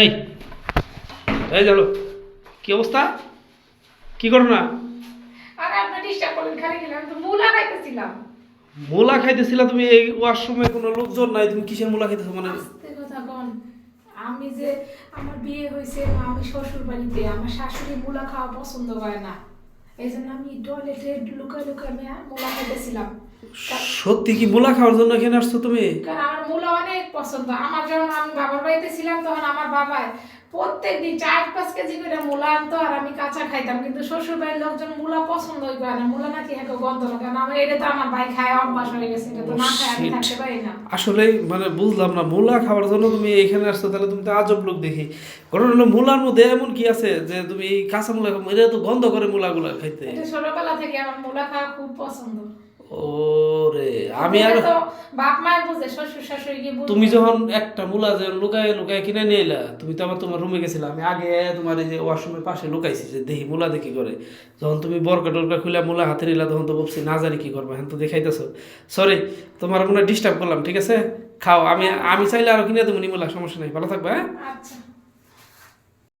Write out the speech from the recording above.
এই এই জানো কি অবস্থা? কি করো না? আর আপনি ডিস্টার্ব করলেন খালি গেলাম তো মুলা খাইতেছিলাম। মোলা খাইতেছিলা তুমি এই ওয়াশরুমে কোনো লোকজন নাই তুমি কিসের মোলা খাইতেছো মানে? আস্তে কথা কন আমি যে আমার বিয়ে হয়েছে আমি শ্বশুর বাড়িতে আমার শাশুড়ি মুলা খাওয়া পছন্দ করে না। এই জন্য আমি টয়লেটে লুকায় লুকায় আমি মুলা খাইতেছিলাম। সত্যি কি মোলা খাওয়ার জন্য এখানে আসছো তুমি? কারণ আমার মুলা অনেক পছন্দ। আমার যখন আমি বাবার বাড়িতে ছিলাম তখন আমার বাবা প্রত্যেক দিন চার পাঁচ কেজি করে মূলা আনতো আর আমি কাঁচা খাইতাম। কিন্তু শ্বশুর বাড়ির লোকজন মূলা পছন্দ করে না। মূলা নাকি একটা গন্ধ লাগে। কারণ আমার এটা তো আমার ভাই খায় অভ্যাস হয়ে গেছে। এটা তো না খায় আমি থাকতে পারি না। আসলে মানে বুঝলাম না মূলা খাওয়ার জন্য তুমি এখানে আসছো তাহলে তুমি তো আজব লোক দেখি। কারণ হলো মূলার মধ্যে এমন কি আছে যে তুমি এই কাঁচা মূলা এটা তো গন্ধ করে মূলাগুলা খাইতে। এটা ছোটবেলা থেকে আমার মূলা খাওয়া খুব পছন্দ। ওরে আমি আর বাপ মায়ের বুঝে শ্বশুর শাশুড়ি কি তুমি যখন একটা মূলা যে লুকায় লুকায় কিনে নিয়ে এলা তুমি তো আবার তোমার রুমে গেছিলা। আমি আগে তোমার এই যে ওয়াশরুমের পাশে লুকাইছি যে দেখি মূলা দেখি করে। যখন তুমি বরকা টরকা খুলে মূলা হাতে নিলা তখন তো ভাবছি না জানি কি করব হ্যাঁ তো দেখাইতেছো। সরি তোমার মনে ডিস্টার্ব করলাম ঠিক আছে? খাও আমি আমি চাইলে আরও কিনে দেবো মূলা সমস্যা নেই ভালো থাকবে হ্যাঁ? আচ্ছা।